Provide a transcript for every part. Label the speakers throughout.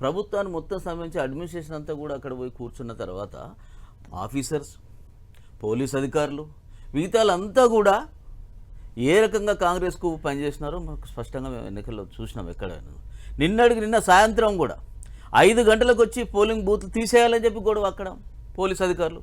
Speaker 1: ప్రభుత్వాన్ని మొత్తం సంబంధించి అడ్మినిస్ట్రేషన్ అంతా కూడా అక్కడ పోయి కూర్చున్న తర్వాత ఆఫీసర్స్ పోలీస్ అధికారులు మిగతాలంతా కూడా ఏ రకంగా కాంగ్రెస్కు పనిచేసినారో మనకు స్పష్టంగా మేము ఎన్నికల్లో చూసినాం ఎక్కడైనా. నిన్నటికి నిన్న సాయంత్రం కూడా ఐదు గంటలకు వచ్చి పోలింగ్ బూత్ తీసేయాలని చెప్పి గొడవ అక్కడ పోలీస్ అధికారులు.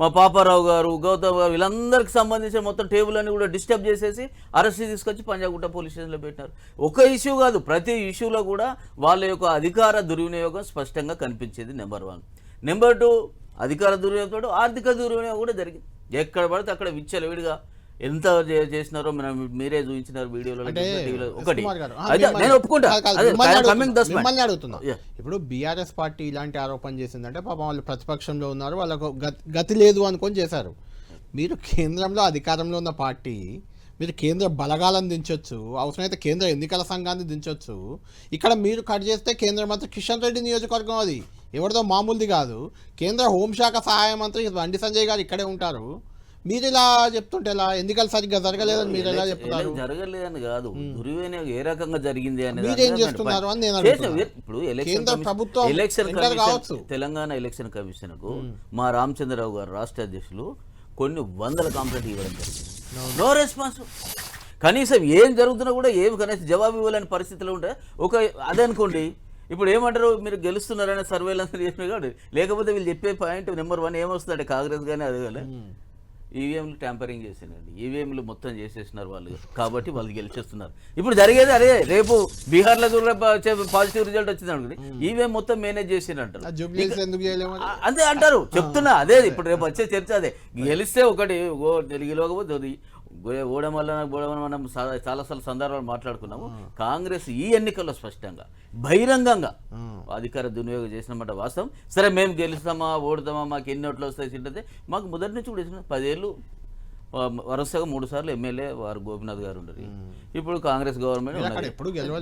Speaker 1: మా పాపారావు గారు గౌతమ్ గారు వీళ్ళందరికీ సంబంధించిన మొత్తం టేబుల్ అన్ని కూడా డిస్టర్బ్ చేసేసి అరెస్ట్ తీసుకొచ్చి పంజాగుట్ట పోలీస్ స్టేషన్లో పెట్టినారు. ఒక ఇష్యూ కాదు ప్రతి ఇష్యూలో కూడా వాళ్ళ యొక్క అధికార దుర్వినియోగం స్పష్టంగా కనిపించేది నెంబర్ వన్. నెంబర్ టూ అధికార దుర్వినియోగంతో ఆర్థిక దుర్వినియోగం కూడా జరిగింది. ఎక్కడ పడితే అక్కడ విచ్చలవిడిగా ఎంత చేసినారో మనం మీరే చూపించినారు వీడియోలో ఒకటి. నేను ఒప్పుకుంటా.
Speaker 2: కాదు, కాదు,
Speaker 1: అదే,
Speaker 2: మిమ్మల్ని
Speaker 1: coming
Speaker 2: అడుగుతున్నా,
Speaker 1: thus man.
Speaker 2: మిమ్మల్ని అడుగుతున్నా.
Speaker 1: Yeah.
Speaker 2: ఇప్పుడు బీఆర్ఎస్ పార్టీ ఇలాంటి ఆరోపణ చేసిందంటే పాపం వాళ్ళు ప్రతిపక్షంలో ఉన్నారు వాళ్ళకు గతి- లేదు అనుకొని చేశారు. మీరు కేంద్రంలో అధికారంలో ఉన్న పార్టీ మీరు కేంద్ర బలగాలను దించొచ్చు అవసరమైతే కేంద్ర ఎన్నికల సంఘాన్ని దించొచ్చు. ఇక్కడ మీరు కట్ చేస్తే కేంద్ర మంత్రి కిషన్ రెడ్డి నియోజకవర్గం అది. ఎవరిదో మామూలుది కాదు. కేంద్ర హోంశాఖ సహాయ మంత్రి బండి సంజయ్ గారు ఇక్కడే ఉంటారు. మీరు ఇలా చెప్తుంటే ఎలా? ఎన్నికలు సరిగ్గా జరగలేదని మీరు ఎలా చెప్తున్నారు?
Speaker 1: జరగలేదని కాదు. దుర్వినియోగం ఏ రకంగా జరిగింది అనేది మీద
Speaker 2: చేస్తున్నారు అని నేను.
Speaker 1: ఇప్పుడు ఎలక్షన్
Speaker 2: ప్రభుత్వం
Speaker 1: ఎలక్షన్ కమిషన్
Speaker 2: కావచ్చు.
Speaker 1: తెలంగాణ ఎలక్షన్ కమిషన్కు మా రామచంద్రరావు గారు రాష్ట్ర అధ్యక్షులు కొన్ని వందల కంప్లైంట్ ఇవ్వడం జరిగింది. నో రెస్పాన్స్ కనీసం ఏం జరుగుతున్నా కూడా ఏం కనీసం జవాబు ఇవ్వలేని పరిస్థితిలో ఉంటే ఒక అదే అనుకోండి. ఇప్పుడు ఏమంటారు? మీరు గెలుస్తున్నారనే సర్వేలు అందరూ చేసిన లేకపోతే వీళ్ళు చెప్పే పాయింట్ నెంబర్ వన్ ఏమొస్తుందంటే కాంగ్రెస్ కానీ అదే కానీ ఈవీఎంలు ట్యాంపరింగ్ చేసినండి ఈవీఎంలు మొత్తం చేసేసినారు వాళ్ళు. కాబట్టి వాళ్ళు గెలిచేస్తున్నారు. ఇప్పుడు జరిగేది అదే. రేపు బీహార్లో పాజిటివ్ రిజల్ట్ వచ్చింది అనుకోండి. ఈవీఎం మొత్తం మేనేజ్ చేసినంటారు అంతే అంటారు. చెప్తున్నా. అదే ఇప్పుడు రేపు వచ్చే చర్చ అదే. గెలిస్తే ఒకటి ఓ గెలవకపోతే ఓడడం వల్ల మనం చాలాసార్లు సందర్భాలు మాట్లాడుకున్నాము. కాంగ్రెస్ ఈ ఎన్నికల్లో స్పష్టంగా బహిరంగంగా అధికార దుర్వినియోగం చేసినమాట వాస్తవం. సరే మేము గెలుస్తామా ఓడతామా మాకు ఎన్ని ఓట్లు వస్తాయి తింటే మాకు మొదటి నుంచి కూడా పదేళ్ళు వరుసగా మూడు సార్లు ఎమ్మెల్యే వారు గోపినాథ్ గారు ఉండరు. ఇప్పుడు కాంగ్రెస్ గవర్నమెంట్
Speaker 2: గెలవలేదు.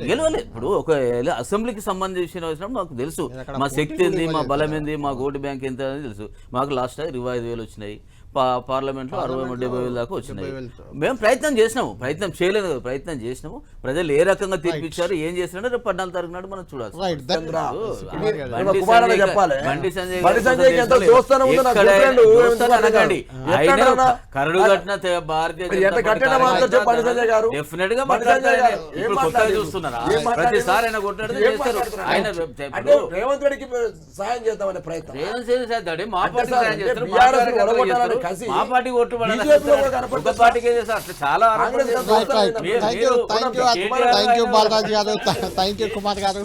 Speaker 1: గెలవలేదు ఇప్పుడు ఒక అసెంబ్లీకి సంబంధించిన వచ్చినప్పుడు మాకు తెలుసు. మా శక్తి ఏంది? మా బలం ఏంది? మా ఓటు బ్యాంక్ ఎంత అని తెలుసు. మాకు లాస్ట్ ఇరవై ఐదు వేలు వచ్చినాయి. పా- పార్లమెంట్లో అరవై డెబ్బై వేలు దాకా వచ్చినాయి. మేము ప్రయత్నం చేసినాము. ప్రయత్నం చేయలేదు కదా, ప్రయత్నం చేసినాము. ప్రజలు ఏ రకంగా తీర్పిచ్చారు ఏం చేసినారో రేపు పద్నాలుగు తారీఖు నాడు మనం చూడాలి బండి సంజయ్? కరడు కట్టిన భారతీయ
Speaker 3: చెప్పండి సంజయ్ గారు. డెఫినెట్గా.
Speaker 1: ఆయన. ఇప్పుడు కొత్తగా? చూస్తున్నారా? ప్రతిసారి ఆయన కొట్టాడు
Speaker 3: ఏం
Speaker 1: చేస్తారు
Speaker 3: మాట్లాడుతున్నారు?
Speaker 1: ఆయన
Speaker 3: అంటే
Speaker 1: ఇప్పుడు
Speaker 3: రేవంత్ రెడ్డికి సాయం చేద్దామనే ప్రయత్నం
Speaker 1: రేవంత్ రెడ్డి చేస్తాడు మా పార్టీ సాయం చేస్తారు, మా పార్టీ ఓట్లు ఒక పార్టీకే చేస్తారు అట్లా చాలా
Speaker 2: thank you thank you Balaraju garu thank you Kumar గారు